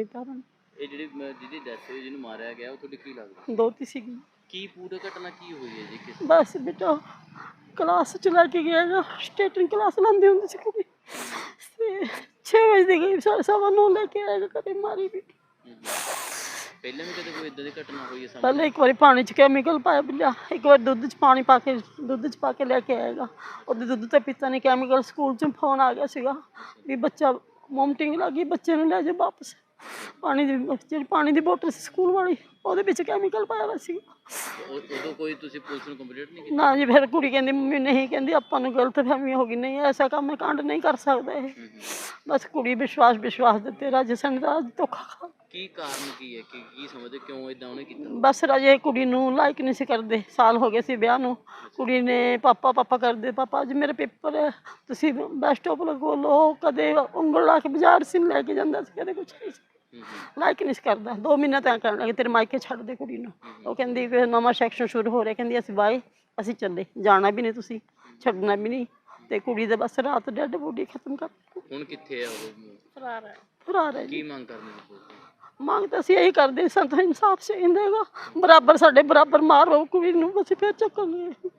ਸੁਨੀਤਾ ਰਾਣੀ। ਇਹ ਜਿਹੜੀ ਮ- ਜਿਹਦੀ ਡੈਥ ਹੋਈ ਜਿਹਨੂੰ ਮਾਰਿਆ ਗਿਆ ਉਹ ਤੁਹਾਡੀ ਕੀ ਲੱਗਦਾ? ਦੋਤੀ ਸੀਗੀ। ਕੀ ਪੂਰੀ ਘਟਨਾ ਕੀ ਹੋਈ ਹੈ ਜੀ ਕਿਸ ਬਸ ਬੇਟਾ ਕਲਾਸ ਚ ਲੈ ਕੇ ਗਿਆ ਗਾ ਸਟੇਟਿੰਗ ਕਲਾਸ ਲਾਉਂਦੀ ਹੁੰਦੀ ਸੀ ਕੁੜੀ। ਤੇ 6 ਵਜੇ ਦੀ ਗਈ ਸਾ- ਸਵਾ ਨੂੰ ਲੈ ਕੇ ਆਏਗਾ ਕਦੇ ਮਾਰੀ ਵੀ। ਹਮ, ਹਮ। ਪਹਿਲਾਂ ਵੀ ਕਦੇ ਕੋਈ ਇਦਾਂ ਦੀ ਘਟਨਾ ਹੋਈ ਹੈ ਸਾਹਮਣੇ? ਪਹਿਲੇ ਇੱਕ ਵਾਰੀ ਪਾਣੀ ਚ ਕੈਮੀਕਲ ਪਾਇਆ ਇੱਕ ਵਾਰ ਦੁੱਧ ਚ ਪਾਣੀ ਪਾ ਕੇ ਦੁੱਧ ਚ ਪਾ ਕੇ ਲੈ ਕੇ ਆਏਗਾ ਉਹਦੇ ਦੁੱਧ ਤੇ ਪਿੱਤਾ ਨੇ ਕੈਮੀਕਲ ਸਕੂਲ ਚ ਫੋਨ ਆ ਗਿਆ ਸੀਗਾ ਵੀ ਬੱਚਾ ਮੋਮਟਿੰਗ ਲੱਗੀ ਬੱਚੇ ਨੂੰ ਲੈ ਜਾ ਵਾਪਸ। ਪਾਣੀ ਦੀ ਜਿਹੜੀ ਪਾਣੀ ਦੀ ਬੋਤਲ ਸੀ ਸਕੂਲ ਵਾਲੀ ਉਹਦੇ ਵਿੱਚ ਕੈਮੀਕਲ ਪਾਇਆ ਹੋਇਆ ਸੀ ਉਦੋਂ ਕੋਈ ਤੁਸੀਂ ਪੁਲਿਸ ਨੂੰ ਕੰਪਲੀਟ ਨਹੀਂ ਕੀਤੀ? ਨਾ ਜੀ ਫਿਰ ਕੁੜੀ ਕਹਿੰਦੀ ਮੰਮੀ ਨਹੀਂ ਕਹਿੰਦੀ ਆਪਾਂ ਨੂੰ ਗਲਤ ਫਹਿਮੀ ਹੋ ਗਈ। ਨਹੀਂ ਐਸਾ ਕੰਮ ਮੈਂ ਕਾਂਡ ਨਹੀਂ ਕਰ ਸਕਦਾ ਇਹ। ਬਸ ਕੁੜੀ ਵਿਸ਼ਵਾਸ ਵਿਸ਼ਵਾਸ ਦਿੱਤੇ ਰਾਜੇ ਸਿੰਘ ਦਾ ਧੋਖਾ ਖਾ। ਕੀ ਕਾਰਨ ਕੀ ਹੈ? ਕਿ ਕੀ ਸਮਝਦੇ? ਕਿਉਂ ਇਦਾਂ ਉਹਨੇ ਕੀਤਾ? ਬਸ ਰਾਜੇ ਕੁੜੀ ਨੂੰ ਲਾਇਕ ਨਹੀਂ ਸੀ ਕਰਦੇ। ਸਾਲ ਹੋ ਗਏ ਸੀ ਵਿਆਹ ਨੂੰ। ਕੁੜੀ ਨੇ ਪਾਪਾ ਪਾਪਾ ਕਰਦੇ। ਪਾਪਾ ਅੱਜ ਮੇਰੇ ਪੇਪਰ ਹੈ। ਤੁਸੀਂ ਬੱਸ ਸਟਾਪ ਲਗੋ ਲੋ ਕਦੇ ਉਂਗਲ ਲਾ ਕੇ ਬਾਜ਼ਾਰ ਸੀ ਲੈ ਕੇ ਜਾਂਦਾ ਸੀ ਕਦੇ ਕੁਛ ਨਹੀਂ ਲਾਇਕ ਨਹੀਂ ਕਰਦਾ 2 ਮਹੀਨੇ ਤਾਂ ਕਹਿਣ ਲੱਗੇ ਤੇਰੇ ਮਾਇਕੇ ਛੱਡ ਦੇ ਕੁੜੀ ਨੂੰ। ਉਹ ਕਹਿੰਦੀ ਕਿ ਨਵਾਂ ਸੈਕਸ਼ਨ ਸ਼ੁਰੂ ਹੋ ਰਿਹਾ ਕਹਿੰਦੀ ਅਸੀਂ ਬਾਏ ਅਸੀਂ ਚੱਲੇ ਜਾਣਾ ਵੀ ਨਹੀਂ ਤੁਸੀਂ ਛੱਡਣਾ ਵੀ ਨਹੀਂ ਤੇ ਕੁੜੀ ਦੇ ਬਸ ਰਾਤ ਡੈਡ ਬੋਡੀ ਖਤਮ ਕਰ। ਹੁਣ ਕਿੱਥੇ ਹੈ ਉਹ ਫਰਾਰ ਹੈ। ਫਰਾਰ ਹੈ ਕੀ ਮੰਗ ਕਰਨੀ? ਮੰਗ ਤਾਂ ਅਸੀਂ ਇਹੀ ਕਰਦੇ ਸਾਂ ਤਾਂ ਇਨਸਾਫ ਚਾਹੀਦਾ ਹੈਗਾ। ਬਰਾਬਰ ਸਾਡੇ ਬਰਾਬਰ ਮਾਰੋ ਕੁੜੀ ਨੂੰ ਅਸੀਂ ਫਿਰ ਚੱਕਾਂਗੇ।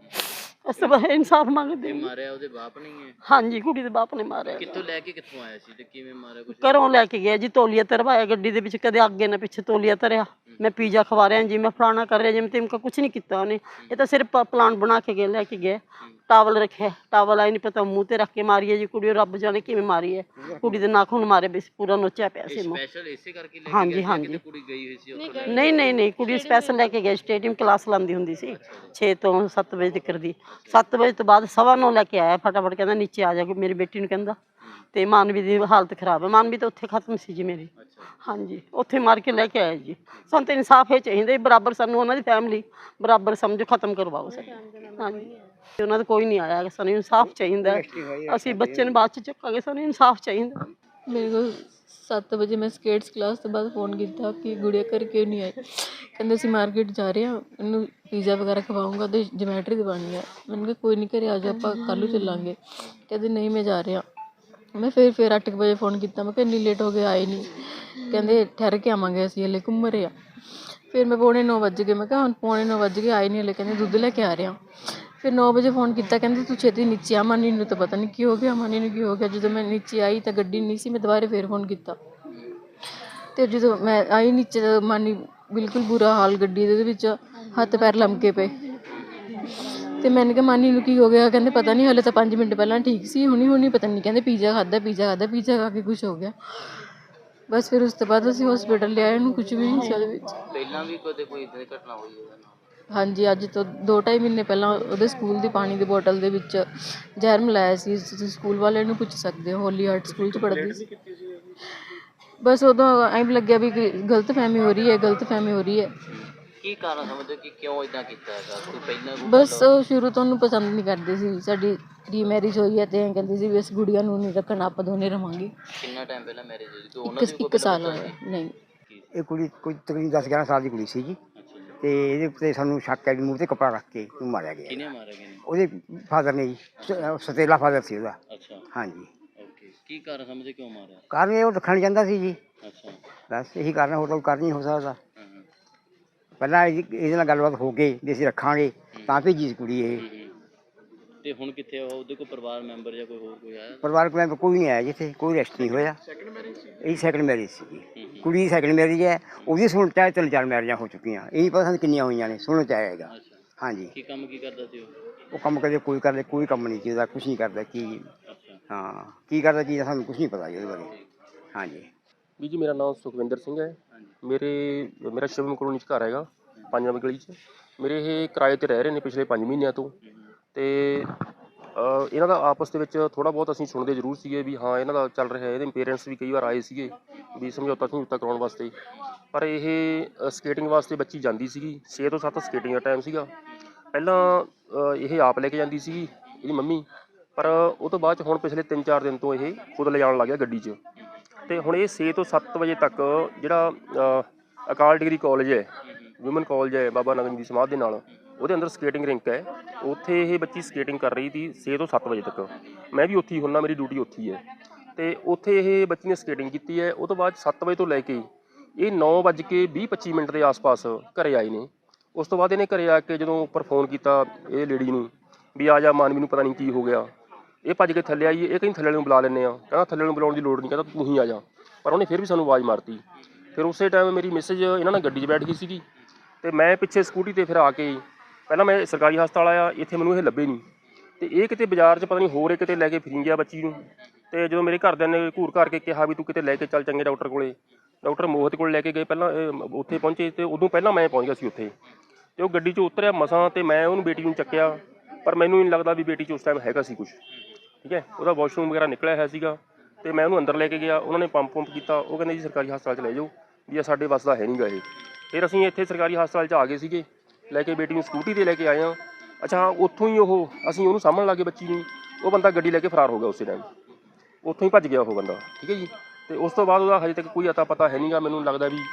ਅਸੀਂ ਬਸ ਇਨਸਾਫ ਮੰਗਦੇ ਇਹ ਹਾਂ। ਮਾਰਿਆ ਉਹਦੇ ਬਾਪ ਨਹੀਂ ਹੈ? ਹਾਂਜੀ ਕੁੜੀ ਦੇ ਬਾਪ ਨੇ ਮਾਰਿਆ। ਕਿੱਥੋਂ ਲੈ ਕੇ ਕਿੱਥੋਂ ਆਇਆ ਸੀ ਤੇ ਕਿਵੇਂ ਮਾਰਿਆ ਕੁਝ ਘਰੋਂ ਲੈ ਕੇ ਗਿਆ ਜੀ ਤੋਲੀਆ ਤਰਵਾਇਆ ਗੱਡੀ ਦੇ ਵਿੱਚ ਕਦੇ ਅੱਗੇ ਨਾ ਪਿੱਛੇ ਤੋਲੀਆ ਤਰਿਆ। ਮੈਂ ਪੀਜ਼ਾ ਖਵਾ ਰਿਹਾ ਜੀ ਮੈਂ ਫਲਾਣਾ ਕਰ ਰਿਹਾ ਜੀ ਮੈਂ ਤਿਮਕਾ ਕੁਝ ਨਹੀਂ ਕੀਤਾ ਉਹਨੇ। ਇਹ ਤਾਂ ਸਿਰਫ ਪਲਾਨ ਬਣਾ ਕੇ ਗਿਆ ਲੈ ਕੇ ਗਿਆ ਟਾਵਲ ਰੱਖਿਆ। ਟਾਵਲ ਆਈ ਨਹੀਂ ਪਤਾ ਮੂੰਹ ਤੇ ਰੱਖ ਕੇ ਮਾਰੀ ਹੈ ਜੀ ਕੁੜੀ ਉਹ ਰੱਬ ਜਾਣੇ ਕਿਵੇਂ ਮਾਰੀ ਹੈ ਕੁੜੀ ਦੇ ਨਾਖੂਨ ਮਾਰੇ ਵੀ ਪੂਰਾ ਨੋਚਿਆ ਪਿਆ ਸੀ ਮੂੰਹ। ਸਪੈਸ਼ਲ ਇਸੇ ਕਰਕੇ ਲੈ ਕੇ ਹਾਂਜੀ, ਗਿਆ ਸੀ ਹਾਂਜੀ। ਕਿਤੇ ਕੁੜੀ ਗਈ ਹੋਈ ਸੀ ਉੱਥੇ? ਨਹੀਂ ਨਹੀਂ ਨਹੀਂ ਕੁੜੀ ਸਪੈਸ਼ਲ ਲੈ ਕੇ ਗਏ ਸਟੇਡੀਅਮ ਕਲਾਸ ਲਾਉਂਦੀ ਹੁੰਦੀ ਸੀ। 6 ਤੋਂ 7 ਵਜੇ ਤੱਕ ਦੀ। 7 ਵਜੇ ਤੋਂ ਬਾਅਦ ਸਵਾ ਨੌ ਲੈ ਕੇ ਆਇਆ ਫਟਾਫਟ ਕਹਿੰਦਾ ਨੀਚੇ ਆ ਜਾ ਕੋਈ ਮੇਰੀ ਬੇਟੀ ਨੂੰ ਕਹਿੰਦਾ। ਤੇ ਮਾਨਵੀ ਦੀ ਹਾਲਤ ਖਰਾਬ ਹੈ। ਮਾਨਵੀ ਤਾਂ ਉੱਥੇ ਖਤਮ ਸੀ ਜੀ ਮੇਰੀ। ਹਾਂਜੀ ਉੱਥੇ ਮਾਰ ਕੇ ਲੈ ਕੇ ਆਇਆ ਜੀ। ਸਾਨੂੰ ਤਾਂ ਇਨਸਾਫ ਇਹ ਚਾਹੀਦਾ ਜੀ, ਬਰਾਬਰ ਸਾਨੂੰ ਉਹਨਾਂ ਦੀ ਫੈਮਿਲੀ ਬਰਾਬਰ ਸਮਝੋ ਖਤਮ ਕਰਵਾਓ ਸਾਡੀ ਹਾਂਜੀ। ਉਹਨਾਂ ਦਾ ਕੋਈ ਨਹੀਂ ਆਇਆ ਸਾਨੂੰ ਇਨਸਾਫ ਚਾਹੀਦਾ ਹੈ। ਅਸੀਂ ਬੱਚੇ ਨੂੰ ਬਾਅਦ ਚ ਚੱਕਾਂਗੇ ਸਾਨੂੰ ਇਨਸਾਫ ਚਾਹੀਦਾ ਮੇਰੇ ਕੋਲ 7 ਵਜੇ ਮੈਂ ਸਕੇਟਸ ਕਲਾਸ ਤੋਂ ਬਾਅਦ ਫੋਨ ਕੀਤਾ ਕਿ ਗੁੜੀਆ ਕਰ ਕਿਉਂ ਨਹੀਂ ਆਈ? ਕਹਿੰਦੇ ਅਸੀਂ ਮਾਰਕੀਟ ਜਾ ਰਹੇ ਹਾਂ ਇਹਨੂੰ ਪੀਜ਼ਾ ਵਗੈਰਾ ਖਵਾਉਂਗਾ ਤੇ ਜਮੈਟਰੀ ਦਿਵਾਉਣੀ ਆ ਮੈਨੂੰ ਕਿਹਾ ਕੋਈ ਨਹੀਂ ਘਰੇ ਆ ਜਾ ਆਪਾਂ ਕੱਲ੍ਹ ਨੂੰ ਚੱਲਾਂਗੇ। ਕਹਿੰਦੇ ਨਹੀਂ ਮੈਂ ਜਾ ਰਿਹਾ। ਮੈਂ ਫਿਰ ਫਿਰ 8 ਵਜੇ ਫੋਨ ਕੀਤਾ ਮੈਂ ਕਿਹਾ ਇੰਨੀ ਲੇਟ ਹੋ ਗਏ ਆਏ ਨਹੀਂ। ਕਹਿੰਦੇ ਠਹਿਰ ਕੇ ਆਵਾਂਗੇ ਅਸੀਂ ਹਲੇ ਘੁੰਮ ਰਹੇ ਆ ਫਿਰ ਮੈਂ ਪੌਣੇ 9 ਵਜੇ ਗਏ ਮੈਂ ਕਿਹਾ ਹੁਣ ਪੌਣੇ 9 ਵਜੇ ਗਏ ਆਏ ਨਹੀਂ ਹਲੇ। ਕਹਿੰਦੇ ਦੁੱਧ ਲੈ ਕੇ ਆ ਰਹੇ। ਹਾਂ ਫਿਰ 9 ਵਜੇ ਫੋਨ ਕੀਤਾ, ਕਹਿੰਦੇ ਤੂੰ ਛੇਤੀ ਨੀਚੇ ਆ, ਮਾਨੀ ਨੂੰ ਤਾਂ ਪਤਾ ਨਹੀਂ ਕੀ ਹੋ ਗਿਆ, ਮਾਨੀ ਨੂੰ ਕੀ ਹੋ ਗਿਆ, ਜਦੋਂ ਮੈਂ ਨੀਚੇ ਆਈ ਤਾਂ ਗੱਡੀ ਨਹੀਂ ਸੀ, ਮੈਂ ਦੁਬਾਰੇ ਫੇਰ ਫੋਨ ਕੀਤਾ। ਤੇ ਜਦੋਂ ਮੈਂ ਆਈ ਨੀਚੇ ਤਾਂ ਮਾਨੀ ਬਿਲਕੁਲ ਬੁਰਾ ਹਾਲ ਗੱਡੀ ਦੇ ਵਿੱਚ, ਹੱਥ ਪੈਰ ਲਮਕੇ ਪਏ। ਤੇ ਮੈਨੂੰ ਕਿਹਾ, ਮਾਨੀ ਨੂੰ ਕੀ ਹੋ ਗਿਆ, ਕਹਿੰਦੇ ਪਤਾ ਨਹੀਂ ਹਲੇ ਤਾਂ 5 ਮਿੰਟ ਪਹਿਲਾਂ ਠੀਕ ਸੀ, ਹੁਣੀ ਹੁਣੀ ਪਤਾ ਨਹੀਂ ਕਹਿੰਦੇ ਪੀਜ਼ਾ ਖਾਦਾ ਪੀਜ਼ਾ ਖਾਦਾ ਪੀਜ਼ਾ ਖਾ ਕੇ ਕੁਝ ਹੋ ਗਿਆ। ਬਸ ਫਿਰ ਉਸ ਤੋਂ ਬਾਅਦ ਅਸੀਂ ਹਸਪੀਟਲ ਲਿਆਏ, ਉਹਨੂੰ ਕੁਝ ਵੀ ਨਹੀਂ ਸੀ ਉਹਦੇ ਵਿੱਚ। ਪਹਿਲਾਂ ਵੀ ਕਦੇ ਕੋਈ ਇਦਾਂ ਦੀ ਘਟਨਾ ਹੋਈ ਹੈ ਹਾਂਜੀ ਅੱਜ ਤੋਂ 2.5 ਮਹੀਨੇ ਪਹਿਲਾਂ ਉਹਦੇ ਸਕੂਲ ਦੀ ਪਾਣੀ ਦੀ ਬੋਤਲ ਦੇ ਵਿੱਚ ਜ਼ਹਿਰ ਮਿਲਾਇਆ ਸੀ। ਤੁਸੀਂ ਸਕੂਲ ਵਾਲਿਆਂ ਨੂੰ ਪੁੱਛ ਸਕਦੇ ਹੋ ਹੋਲੀ ਹਾਰਟ ਸਕੂਲ 'ਚ ਪੜ੍ਹਦੀ ਸੀ। ਬਸ ਉਦੋਂ ਐਂ ਲੱਗਿਆ ਵੀ ਕਿ ਗਲਤ ਫਹਿਮੀ ਹੋ ਰਹੀ ਹੈ ਗਲਤ ਫਹਿਮੀ ਹੋ ਰਹੀ ਹੈ। ਕੀ ਕਾਰਨ ਸਮਝਦੇ ਕਿ ਕਿਉਂ ਇਦਾਂ ਕੀਤਾ ਹੈਗਾ? ਕੋਈ ਪਹਿਲਾਂ ਬਸ ਉਹ ਸ਼ੁਰੂ ਤੋਂ ਉਹਨੂੰ ਪਸੰਦ ਨਹੀਂ ਕਰਦੇ ਸੀ। ਸਾਡੀ ਰੀ ਮੈਰਿਜ ਹੋਈ ਹੈ ਤੇ ਐਂ ਕਹਿੰਦੀ ਸੀ ਵੀ ਇਸ ਗੁੜੀਆ ਨੂੰ ਨਹੀਂ ਰੱਖਣਾ ਆਪਾਂ ਦੋਨੇ ਰਵਾਂਗੇ। ਕਿੰਨਾ ਟਾਈਮ ਪਹਿਲਾਂ ਮੈਰਿਜ ਹੋਈ? ਸੀ ਤੇ ਉਹਨਾਂ ਇੱਕ ਦੀ ਕੋਈ ਇੱਕ ਸਾਲ ਹੋਇਆ ਨਹੀਂ। ਇਹ ਕੁੜੀ ਕੋਈ ਤਕਰੀਬਨ 10 11 ਸਾਲ ਦੀ ਕੁੜੀ ਸੀ ਜੀ। ਤੇ ਇਹਦੇ ਉੱਤੇ ਸਾਨੂੰ ਸ਼ੱਕ ਹੈ ਵੀ ਮੂੰਹ ਤੇ ਕੱਪੜਾ ਰੱਖ ਕੇ ਉਹਨੂੰ ਮਾਰਿਆ ਗਿਆ। ਕਿਹਨੇ ਮਾਰੇ ਗਏ ਨੇ ਉਹਦੇ ਫਾਦਰ ਨੇ ਜੀ ਸ- ਸਤੇਲਾ ਫਾਦਰ ਸੀ ਉਹਦਾ। ਅੱਛਾ। ਹਾਂਜੀ। ਓਕੇ। ਕੀ ਕਾਰਨ ਸਮਝਦੇ ਕਿਉਂ ਮਾਰਿਆ? ਕਾਰਨ ਇਹ ਉਹ ਰੱਖਣ ਜਾਂਦਾ ਸੀ ਜੀ। ਅੱਛਾ। ਬਸ ਇਹੀ ਕਾਰਨ ਹੋਰ ਤਾਂ ਕੋਈ ਕਾਰਨ ਨਹੀਂ ਹੋ ਸਕਦਾ। ਹਾਂ ਹਾਂ। ਪਹਿਲਾਂ ਇਹਦੀ- ਇਹਦੇ ਨਾਲ ਗੱਲਬਾਤ ਹੋ ਗਈ ਵੀ ਅਸੀਂ ਰੱਖਾਂਗੇ ਤਾਂ ਭੇਜੀ ਸੀ ਕੁੜੀ ਇਹ। ਤੇ ਹੁਣ ਕਿੱਥੇ ਆ? ਉਹ? ਉਹਦੇ ਕੋਈ ਪਰਿਵਾਰ ਮੈਂਬਰ ਜਾਂ ਕੋਈ ਹੋਰ ਕੋਈ ਆਇਆ? ਪਰਿਵਾਰਕ ਮੈਂਬਰ ਕੋਈ ਨਹੀਂ ਆਇਆ ਜਿੱਥੇ ਕੋਈ ਰੈਸਟ ਨਹੀਂ ਹੋਇਆ। ਇਹ ਸੈਕੰਡ ਮੈਰਿਜ ਸੀ। ਕੁੜੀ ਸੈਕੰਡ ਮੈਰਿਜ ਹੈ ਉਹਦੀ ਸੁਣ ਚਾਹੇ ਤਿੰਨ ਚਾਰ ਮੈਰਿਜਾਂ ਹੋ ਚੁੱਕੀਆਂ। ਇਹ ਨਹੀਂ ਪਤਾ ਸਾਨੂੰ ਕਿੰਨੀਆਂ ਹੋਈਆਂ ਨੇ ਸੁਣਨ ਚ ਆਏਗਾ ਅੱਛਾ। ਹਾਂਜੀ। ਕੀ ਕੰਮ ਕੀ ਕਰਦਾ ਸੀ ਉਹ? ਉਹ ਕੰਮ ਕਦੇ ਕੋਈ ਕਰਦੇ ਕੋਈ ਕੰਮ ਨਹੀਂ ਜਿਹਦਾ ਕੁਝ ਨਹੀਂ ਕਰਦਾ ਕੀ ਅੱਛਾ। ਹਾਂ ਕੀ ਕਰਦਾ ਕੀ ਸਾਨੂੰ ਕੁਝ ਨਹੀਂ ਪਤਾ ਜੀ ਉਹਦੇ ਬਾਰੇ। ਹਾਂਜੀ। ਵੀ ਜੀ ਮੇਰਾ ਨਾਮ ਸੁਖਵਿੰਦਰ ਸਿੰਘ ਹੈ। ਮੇਰੇ ਮੇਰਾ ਸ਼ਿਵਮ ਕਲੋਨੀ ਚ ਘਰ ਹੈਗਾ ਪੰਜ ਨੰਬਰ ਗਲੀ ਚ। ਮੇਰੇ ਇਹ ਕਿਰਾਏ ਤੇ ਰਹਿ ਰਹੇ ਨੇ ਪਿਛਲੇ 5 ਮਹੀਨਿਆਂ ਤੋਂ। ਤੇ ਇਹਨਾਂ ਦਾ ਆਪਸ ਦੇ ਵਿੱਚ ਥੋੜਾ ਬਹੁਤ ਅਸੀਂ ਸੁਣਦੇ ਜ਼ਰੂਰ ਸੀਗੇ ਵੀ ਹਾਂ, ਇਹਨਾਂ ਦਾ ਚੱਲ ਰਿਹਾ, ਇਹਦੇ ਪੇਰੈਂਟਸ ਵੀ ਕਈ ਵਾਰ ਆਏ ਸੀਗੇ ਵੀ ਸਮਝੌਤਾ ਸਮਝੌਤਾ ਕਰਾਉਣ ਵਾਸਤੇ। ਪਰ ਇਹ ਸਕੇਟਿੰਗ ਵਾਸਤੇ ਬੱਚੀ ਜਾਂਦੀ ਸੀਗੀ 6 ਤੋਂ 7 ਸਕੇਟਿੰਗ ਦਾ ਟਾਈਮ ਸੀਗਾ। ਪਹਿਲਾਂ ਇਹ ਆਪ ਲੈ ਕੇ ਜਾਂਦੀ ਸੀਗੀ, ਇਹਦੀ ਮੰਮੀ। ਪਰ ਉਹ ਤੋਂ ਬਾਅਦ ਚ ਹੁਣ ਪਿਛਲੇ 3-4 ਦਿਨ ਤੋਂ ਇਹ ਖੁਦ ਲਿਜਾਣ ਲੱਗ ਗਿਆ ਗੱਡੀ 'ਚ। ਤੇ ਹੁਣ ਇਹ 6 ਤੋਂ 7 ਵਜੇ ਤੱਕ ਜਿਹੜਾ ਅਕਾਲ ਡਿਗਰੀ ਕਾਲਜ ਹੈ ਔਮਨ ਕਾਲਜ ਹੈ ਬਾਬਾ ਨਗਨ ਦੀ ਸਮਾਧ ਦੇ ਨਾਲ ਉਹਦੇ ਅੰਦਰ ਸਕੇਟਿੰਗ ਰਿੰਕ ਹੈ। ਉੱਥੇ ਇਹ ਬੱਚੀ ਸਕੇਟਿੰਗ ਕਰ ਰਹੀ ਸੀ 6 ਤੋਂ 7 ਵਜੇ ਤੱਕ। ਮੈਂ ਵੀ ਉੱਥੇ ਹੀ ਹੁੰਨਾ, ਮੇਰੀ ਡਿਊਟੀ ਉੱਥੇ ਹੀ ਹੈ। ਤੇ ਉੱਥੇ ਇਹ ਬੱਚੀ ਨੇ ਸਕੇਟਿੰਗ ਕੀਤੀ ਹੈ। ਉਹ ਤੋਂ ਬਾਅਦ 7 ਵਜੇ ਤੋਂ ਲੈ ਕੇ ਇਹ 9 ਵੱਜ ਕੇ 20 25 ਮਿੰਟ ਦੇ ਆਸ-ਪਾਸ ਘਰੇ ਆਏ ਨੇ। ਉਸ ਤੋਂ ਬਾਅਦ ਇਹਨੇ ਘਰੇ ਆ ਕੇ ਜਦੋਂ ਉੱਪਰ ਫੋਨ ਕੀਤਾ ਇਹ ਲੇਡੀ ਨੂੰ ਵੀ ਆ ਜਾ, ਮਾਨਵੀ ਨੂੰ ਪਤਾ ਨਹੀਂ ਕੀ ਹੋ ਗਿਆ। ਇਹ ਭੱਜ ਕੇ ਥੱਲੇ ਆਈ, ਇਹ ਕਹਿੰਦੀ ਥੱਲੇ ਨੂੰ ਬੁਲਾ ਲੈਂਦੇ ਆ ਕਹਿੰਦਾ ਥੱਲੇ ਨੂੰ ਬੁਲਾਉਣ ਦੀ ਲੋੜ ਨਹੀਂ ਕਹਿੰਦਾ ਤੂੰ ਹੀ ਆ ਜਾ। ਪਰ ਉਹਨੇ ਫਿਰ ਵੀ ਸਾਨੂੰ ਆਵਾਜ਼ ਮਾਰਤੀ। ਫਿਰ ਉਸੇ ਟਾਈਮ ਮੇਰੀ ਮੈਸੇਜ ਇਹਨਾਂ ਨਾਲ ਗੱਡੀ 'ਚ ਬੈਠ ਗਈ ਸੀਗੀ। ਤੇ ਮੈਂ ਪਿੱਛੇ ਸਕੂਟੀ ਤੇ ਫਿਰ ਆ ਕੇ ਪਹਿਲਾਂ ਮੈਂ ਸਰਕਾਰੀ ਹਸਪਤਾਲ ਆਇਆ, ਇੱਥੇ ਮੈਨੂੰ ਇਹ ਲੱਭੇ ਨਹੀਂ। ਤੇ ਇਹ ਕਿਤੇ ਬਾਜ਼ਾਰ 'ਚ ਪਤਾ ਨਹੀਂ ਹੋਰ ਇਹ ਕਿਤੇ ਲੈ ਕੇ ਫਿਰੀ ਗਿਆ ਬੱਚੀ ਨੂੰ। ਤੇ ਜਦੋਂ ਮੇਰੇ ਘਰਦਿਆਂ ਨੇ ਘੂਰ ਘਾਰ ਕੇ ਕਿਹਾ ਵੀ ਤੂੰ ਕਿਤੇ ਲੈ ਕੇ ਚੱਲ ਚੰਗੇ ਡਾਕਟਰ ਕੋਲੇ। ਡਾਕਟਰ ਮੋਹਿਤ ਕੋਲ ਲੈ ਕੇ ਗਏ, ਪਹਿਲਾਂ ਇਹ ਉੱਥੇ ਪਹੁੰਚੇ ਤੇ ਉਦੋਂ ਪਹਿਲਾਂ ਮੈਂ ਪਹੁੰਚ ਗਿਆ ਸੀ ਉੱਥੇ। ਤੇ ਉਹ ਗੱਡੀ 'ਚੋਂ ਉਤਰਿਆ ਮਸਾਂ ਤੇ ਮੈਂ ਉਹਨੂੰ ਬੇਟੀ ਨੂੰ ਚੱਕਿਆ, ਪਰ ਮੈਨੂੰ ਨਹੀਂ ਲੱਗਦਾ ਵੀ ਬੇਟੀ 'ਚ ਉਸ ਟਾਈਮ ਹੈਗਾ ਸੀ ਕੁਝ ਠੀਕ ਹੈ? ਉਹਦਾ ਵਾਸ਼ਰੂਮ ਵਗੈਰਾ ਨਿਕਲਿਆ ਹੋਇਆ ਸੀਗਾ ਤੇ ਮੈਂ ਉਹਨੂੰ ਅੰਦਰ ਲੈ ਕੇ ਗਿਆ, ਉਹਨਾਂ ਨੇ ਪੰਪ ਪੰਪ ਕੀਤਾ, ਉਹ ਕਹਿੰਦੇ ਜੀ ਸਰਕਾਰੀ ਹਸਪਤਾਲ 'ਚ ਲੈ ਜਾਓ। ਵੀ ਇਹ ਸਾਡੇ ਵੱਸ ਦਾ ਹੈ ਨਹੀਂਗਾ ਇਹ। ਫਿਰ ਅਸੀਂ ਇੱਥੇ ਸਰਕਾਰੀ ਹਸਪਤਾਲ 'ਚ ਆ ਗਏ ਸੀਗੇ। ਲੈ ਕੇ ਬੇਟੀ ਨੂੰ ਸਕੂਟੀ ਤੇ ਲੈ ਕੇ ਆਏ ਆ ਅੱਛਾ ਉੱਥੋਂ ਹੀ ਉਹ ਅਸੀਂ ਉਹਨੂੰ ਸਾਹਮਣ ਲਾ ਕੇ ਬੱਚੀ ਨੂੰ। ਉਹ ਬੰਦਾ ਗੱਡੀ ਲੈ ਕੇ ਫਰਾਰ ਹੋ ਗਿਆ ਉਸੇ ਟਾਈਮ ਉੱਥੋਂ ਹੀ ਭੱਜ ਗਿਆ ਉਹ ਬੰਦਾ ਠੀਕ ਹੈ ਜੀ? ਤੇ ਉਸ ਤੋਂ ਬਾਅਦ ਉਹਦਾ ਹਜੇ ਤੱਕ ਕੋਈ ਅਤਾ ਪਤਾ ਹੈ ਨਹੀਂਗਾ ਮੈਨੂੰ ਲੱਗਦਾ ਵੀ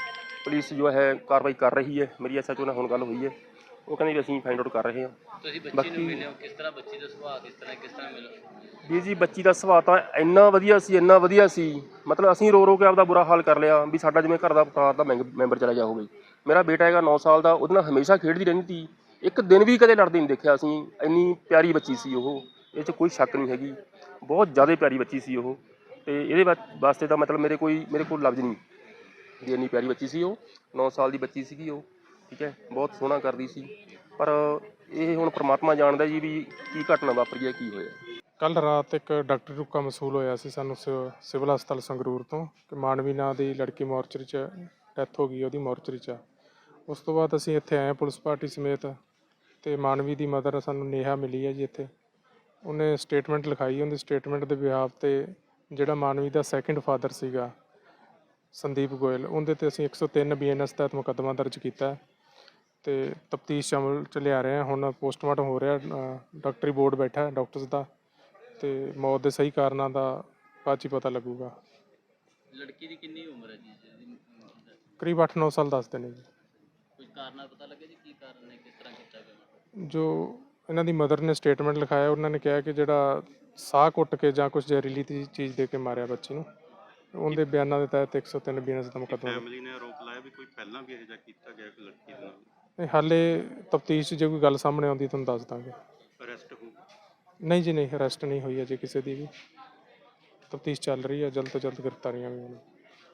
ਪੁਲਿਸ ਜੋ ਹੈ ਕਾਰਵਾਈ ਕਰ ਰਹੀ ਹੈ। ਮੇਰੀ ਐਸਐਚਓ ਨਾਲ ਹੁਣ ਗੱਲ ਹੋਈ ਹੈ। ਉਹ ਕਹਿੰਦੇ ਵੀ ਅਸੀਂ ਫਾਈਂਡ ਆਊਟ ਕਰ ਰਹੇ ਹਾਂ। ਤੁਸੀਂ ਬੱਚੀ ਨੂੰ ਮਿਲੇ ਹੋ ਕਿਸ ਤਰ੍ਹਾਂ ਬੱਚੀ ਦਾ ਸੁਭਾਅ ਕਿਸ ਤਰ੍ਹਾਂ ਕਿਸ ਤਰ੍ਹਾਂ ਮਿਲੇ ਵੀ ਜੀ ਬੱਚੀ ਦਾ ਸੁਭਾਅ ਤਾਂ ਇੰਨਾ ਵਧੀਆ ਸੀ ਇੰਨਾ ਵਧੀਆ ਸੀ। ਮਤਲਬ ਅਸੀਂ ਰੋ ਰੋ ਕੇ ਆਪਦਾ ਬੁਰਾ ਹਾਲ ਕਰ ਲਿਆ ਵੀ ਸਾਡਾ ਜਿਵੇਂ ਘਰ ਦਾ ਪਰਿਵਾਰ ਦਾ ਮੈਂਬ- ਮੈਂਬਰ ਚਲਾ ਗਿਆ ਹੋਵੇ। ਮੇਰਾ ਬੇਟਾ ਹੈਗਾ 9 ਸਾਲ ਦਾ, ਉਹਦੇ ਨਾਲ ਹਮੇਸ਼ਾ ਖੇਡਦੀ ਰਹਿੰਦੀ ਸੀ। ਇੱਕ ਦਿਨ ਵੀ ਕਦੇ ਲੜਦੀ ਨਹੀਂ ਦੇਖਿਆ ਅਸੀਂ। ਇੰਨੀ ਪਿਆਰੀ ਬੱਚੀ ਸੀ ਉਹ। ਇਹ 'ਚ ਕੋਈ ਸ਼ੱਕ ਨਹੀਂ ਹੈਗੀ। ਬਹੁਤ ਜ਼ਿਆਦਾ ਪਿਆਰੀ ਬੱਚੀ ਸੀ ਉਹ। ਤੇ ਇਹਦੇ ਵਾ- ਵਾਸਤੇ ਤਾਂ ਮਤਲਬ ਮੇਰੇ ਕੋਈ, ਮੇਰੇ ਕੋਲ ਲਫ਼ਜ਼ ਨਹੀਂ। ਵੀ ਇੰਨੀ ਪਿਆਰੀ ਬੱਚੀ ਸੀ ਉਹ। 9 ਸਾਲ ਦੀ ਬੱਚੀ ਸੀਗੀ ਉਹ। ਠੀਕ ਹੈ? ਬਹੁਤ ਸੋਹਣਾ ਕਰਦੀ ਸੀ। ਪਰ ਇਹ ਹੁਣ ਪ੍ਰਮਾਤਮਾ ਜਾਣਦਾ ਜੀ ਵੀ ਕੀ ਘਟਨਾ ਵਾਪਰੀ ਹੈ, ਕੀ ਹੋਇਆ ਕੱਲ ਰਾਤ ਇੱਕ ਡਾਕਟਰੀ ਰੁਕਾ ਮਸੂਲ ਹੋਇਆ ਸੀ ਸਾਨੂੰ ਸਿਵ- ਸਿਵਲ ਹਸਪਤਾਲ ਸੰਗਰੂਰ ਤੋਂ। ਕਿ ਮਾਨਵੀ ਨਾਂ ਦੀ ਲੜਕੀ ਮੋਰਚਰੀ 'ਚ ਡੈਥ ਹੋ ਗਈ, ਉਹਦੀ ਮੋਰਚਰੀ 'ਚ। ਆ। ਉਸ ਤੋਂ ਬਾਅਦ ਅਸੀਂ ਇੱਥੇ ਆਏ ਪੁਲਿਸ ਪਾਰਟੀ ਸਮੇਤ ਤੇ ਮਾਨਵੀ ਦੀ ਮਦਰ ਸਾਨੂੰ ਨੇਹਾ ਮਿਲੀ ਹੈ ਜੀ ਇੱਥੇ। ਉਹਨੇ ਸਟੇਟਮੈਂਟ ਲਿਖਾਈ ਉਹਦੀ ਸਟੇਟਮੈਂਟ ਦੇ ਬਿਹਾਫ ਤੇ ਜਿਹੜਾ ਮਾਨਵੀ ਦਾ ਸੈਕਿੰਡ ਫਾਦਰ ਸੀਗਾ ਸੰਦੀਪ ਗੋਇਲ ਉਹਦੇ ਤੇ ਅਸੀਂ 103 ਬੀਐਨਐਸ ਤਹਿਤ ਮੁਕੱਦਮਾ ਦਰਜ ਕੀਤਾ ਤੇ ਤਫਤੀਸ਼ ਅਮਲ ਚ ਲਿਆ ਰਹੇ ਹਾਂ। ਹੁਣ ਪੋਸਟਮਾਰਟਮ ਹੋ ਰਿਹਾ ਡਾਕਟਰੀ ਬੋਰਡ ਬੈਠਾ ਹੈ ਡਾਕਟਰਸ ਦਾ ਤੇ ਮੌਤ ਦੇ ਸਹੀ ਕਾਰਨਾਂ ਦਾ ਬਾਅਦ ਹੀ ਪਤਾ ਲੱਗੂਗਾ। ਲੜਕੀ ਦੀ ਕਿੰਨੀ ਉਮਰ ਹੈ ਜੀ ਕਰੀਬ 8-9 ਸਾਲ ਦੱਸਦੇ ਨੇ ਜੀ। ਕਾਰਨ ਪਤਾ ਲੱਗੇ ਜੀ ਕੀ ਕਾਰਨ ਨੇ ਕਿਸ ਤਰ੍ਹਾਂ ਕੀਤਾ ਗਿਆ? ਜੋ ਇਹਨਾਂ ਦੀ ਮਦਰ ਨੇ ਸਟੇਟਮੈਂਟ ਲਿਖਾਇਆ ਉਹਨਾਂ ਨੇ ਕਿਹਾ ਕਿ ਜਿਹੜਾ ਸਾਹ ਘੁੱਟ ਕੇ ਜਾਂ ਕੁਝ ਜ਼ਹਿਰੀਲੀ ਤੀ- ਚੀਜ਼ ਦੇ ਕੇ ਮਾਰਿਆ ਬੱਚੀ ਨੂੰ। ਉਹਦੇ ਬਿਆਨਾਂ ਦੇ ਤਹਿਤ 103 ਬੀਐਨਐਸ ਦਾ ਮੁਕੱਦਮਾ ਦਰਜ ਫੈਮਿਲੀ ਨੇ ਆਰੋਪ ਲਾਇਆ ਵੀ ਕੋਈ ਪਹਿਲਾਂ ਵੀ ਇਹੋ ਜਿਹਾ ਕੀਤਾ ਗਿਆ ਇੱਕ ਲੜਕੀ ਦੇ ਨਾਲ? ਨਹੀਂ ਹਾਲੇ ਤਫਤੀਸ਼ ਜੇ ਕੋਈ ਗੱਲ ਸਾਹਮਣੇ ਆਉਂਦੀ ਤੁਹਾਨੂੰ ਦੱਸ ਦਾਂਗੇ। ਅਰੈਸਟ ਹੋ ਨਹੀਂ ਜੀ ਨਹੀਂ ਅਰੈਸਟ ਨਹੀਂ ਹੋਈ ਅਜੇ ਕਿਸੇ ਦੀ ਵੀ। ਤਫਤੀਸ਼ ਚੱਲ ਰਹੀ ਹੈ ਜਲਦ ਤੋਂ ਜਲਦ ਗ੍ਰਿਫਤਾਰੀਆਂ ਵੀ ਹੋਣ